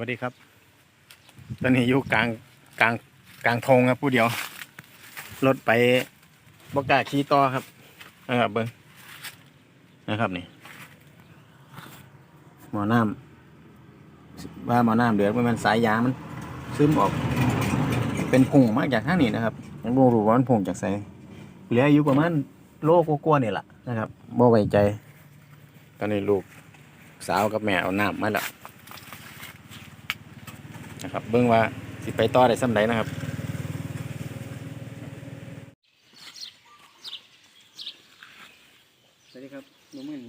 วัสดีครับ ตอนนี้อยู่กลางกลางกลางทงครับผู้เดียว รถไปบกล้าขี่ต่อครับนะครับเบิ้งนะครับนี่หมอน้ำว่าหมอน้ำเดือดมันสายยางมันซึมออก เป็นพุงออกจากข้างนี้นะครับยังบ่รู้ว่ามันพุงจากไสเหลืออายู่ประมาณโลกกว่าๆนี่แหละนะครับบ่ไว้ใจ ตอนนี้ลูกสาวกับแม่เอาน้ำมาแล้ว นะครับ เบิ่งว่าสิไปต่อได้ส่ำใดนะครับสวัสดีครับนุ่มเมือง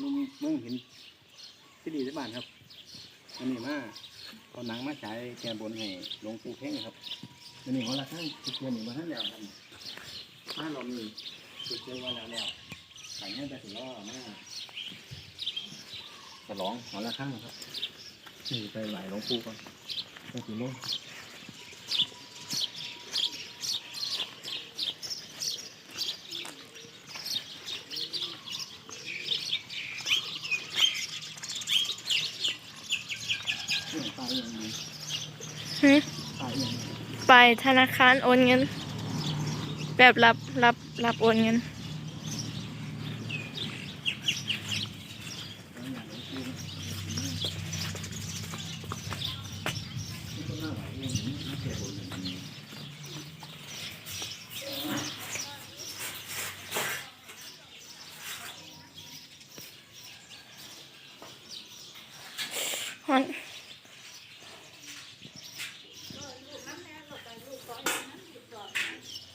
นุ่มเมืองเห็นที่ดีที่บ้านครับวันนี้มาเอาหนังมาฉายแกบนให้หลวงปู่เพ่งครับวันนี้เขาละท่านทุกคนมาท่านแล้วครับบ้านเรามีจุดเจอว่าแล้วแล้วใส่ให้ไปถึงล้อมาฉลองหัวละข้างครับนี่ไปไหลหลวงปู่ก่อนไป กี่โมงตายยังไงหึตายยังไงไปธนาคารโอนเงิน แบบรับรับรับโอนเงิน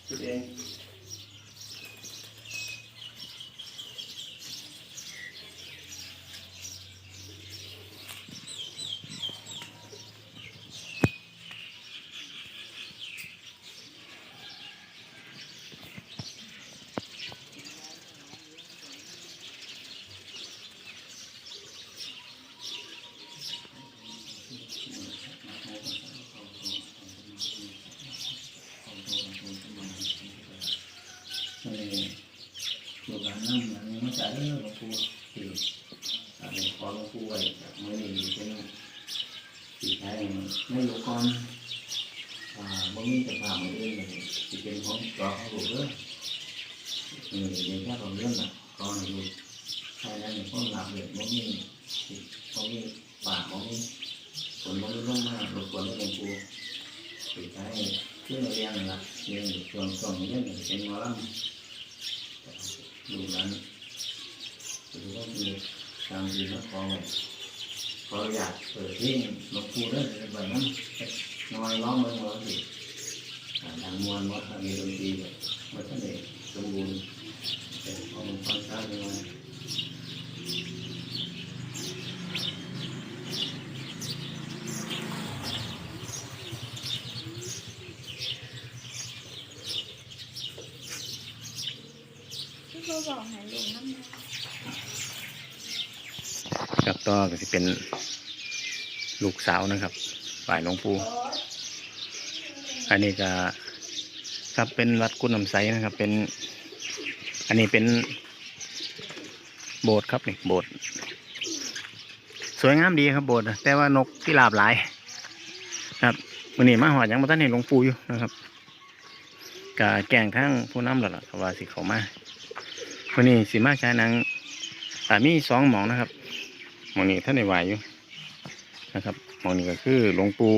จุดเองลูกหลานนั่งอย่างนี้มา จ่ายเรื่องคู่อะขอหลวงปู่ไว้แบบมือนี้เป็นสีไทยไม่รู้ก่อนอ่าบ่มีจะพามาเองเลยสิเป็นของจอของลูกเด้อเออเดี๋ยวแค่ของเรื่องน่ะก่อนลูกใช่แล้วเนี่ยคนหลับเลยบ่มีบ่มีปากบ่มีฝนบ่มีลงมาหลบฝนหลวงปู่สีไทยที่เราเรียนนั่นล่ะเรียนอยู่ช่วงช่วงนี้เนี่ยเป็นหมอลำดูนั้น ดูว่ามีทางดีนะขอไว้ขออยากเปิดเพลงหลวงปู่ได้เลยแบบนั้นน้อยร้องมันร้องสิทางมวลวัดทางมีดนตรีแบบวัดทะเลสมบูรณ์แต่พอมันฟังช้ายังไงครับ ต่อก็จะเป็นลูกสาวนะครับฝ่ายหลวงปู่อันนี้ก็ครับเป็นวัดกุนน้ำใสนะครับ เป็น อันนี้เป็นโบสถ์ครับนี่โบสถ์สวยงามดีครับโบสถ์แต่ว่านกที่ลาบหลายครับวันนี้มาหอดยังมาท่านเห็นหลวงปู่อยู่นะครับกะแก่งทั้งผู้นำแล้วล่ะว่าสิเขามาวันนี้สิมาใช้นางมีสองหมองนะครับ มองนี้ท่านในวายอยู่นะครับมองนี้ก็คือหลวงปู่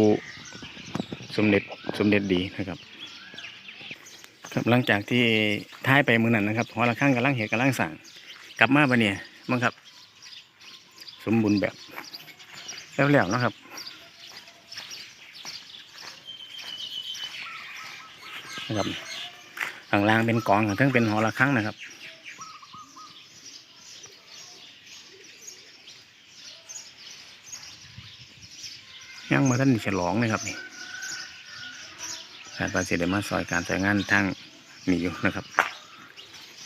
สมเด็จสมเด็จดีนะครับ ครับหลังจากที่ท้ายไปมือนั้นนะครับหัวละข้างกำลังเหตุกำลังสั่งกลับมาปะเนี่ยมั้งครับ สมบูรณ์แบบแล้วๆนะครับนะครับข้างล่างเป็นกองข้างเทั้งเป็นหอระฆังนะครับ ยังมาท่านฉลองเลยครับนี่การปาเสได็มาซอยการใช้งานทางมีอยู่นะครับ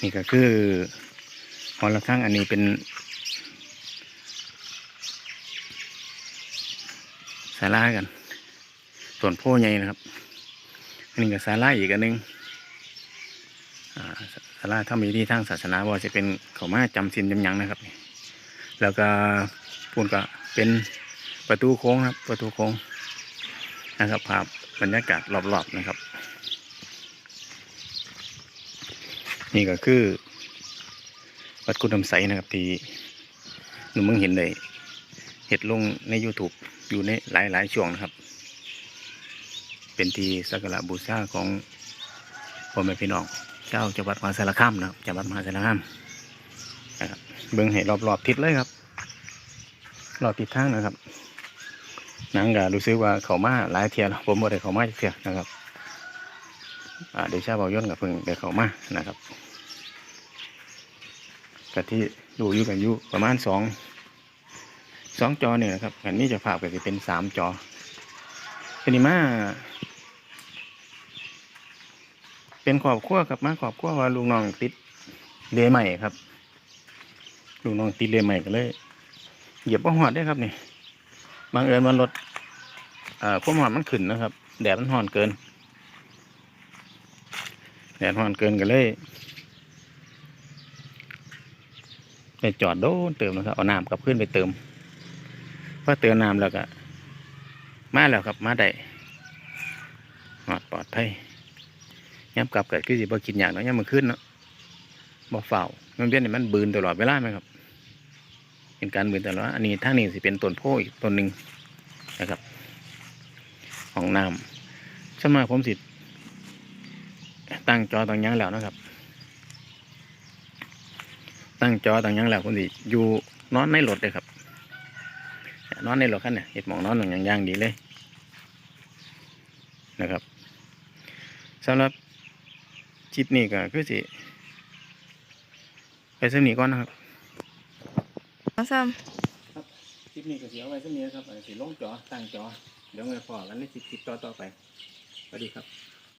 นี่ก็คือหอระฆังอันนี้เป็นสารากัน ส่วนโพใหญ่นะครับอันนี้ก็ศาลาอีกอันหนึงอ่าศาลาถ้ามีที่ทางศาสนาว่าจะเป็นเขามาจำศีลจำยังนะครับ แล้วก็พูนก็เป็น ประตูโค้งครับ ประตูโค้งนะครับภาพบรรยากาศรอบๆนะครับ นี่ก็คือ วัดกุฎน้ำใสนะครับที่หนูมึงเห็นได้เห็ดลงใน YouTube อยู่ในหลายๆช่วงนะครับ เป็นที่สักการะบูชาของพ่อแม่พี่น้องเจ้าจังหวัดมหาสารคามนะครับจังหวัดมหาสารคามนะครับเบิ่งให้รอบๆทิศเลยครับ รอบทิศทางนะครับ นังก็รู้สึกว่าเขามาหลายเทียแล้วผมบ่ได้เขามาเทียนะครับเดชาเบาย่นกับเพิ่งได้เขามานะครับกะที่ดูอยู่กันอยู่ประมาณสองสองจอเนี่ยนะครับอันนี้จะภาพก็จะเป็นสามจอเป็นนี่มาเป็นขอบขั้วครับมาขอบขั้วว่าลุงน้องติดเลใหม่ครับลุงน้องติดเลใหม่ก็เลย เหยียบว่าหอดได้ครับนี่ บางเอิญมันรถอ่อความหอดมันขึ้นนะครับ แดดมันหอนเกิน แดดหอนเกินก็เลยไปจอดโดนเติมนะครับเอาน้ำกลับขึ้นไปเติมพอเติมน้ำแล้วก็มาแล้วครับมาได้หอดปลอดภัยย้ำกลับเกิดคือสิบ่กินอย่างเนาะย้ำมันขึ้นเนาะบ่เฝ้ามันเป็นนี่มันบืนตลอดเวลาไหมครับ เป็นการบืนตลอดอันนี้ทางนี้สิเป็นต้นโพอีกต้นหนึ่งนะครับ ของน้ำสมาผมสิตั้งจอตั้งยังแล้วนะครับ ตั้งจอตั้งยังแล้วผมสิอยู่นอนในรถเลยครับนอนในรถคันเนี่ยเห็ดหมองนอนหนึ่งอย่างย่างดีเลยนะครับสำหรับคลิปนี้ก็คือสิไปสำนีก่อนนะครับ เอาซ้คลิปนี้ก็เสียไว้สำนีนะครับสีลงจอตั้งจอเดี๋ยวมาพอกันในคลิปต่อต่อไปสวัสดีครับ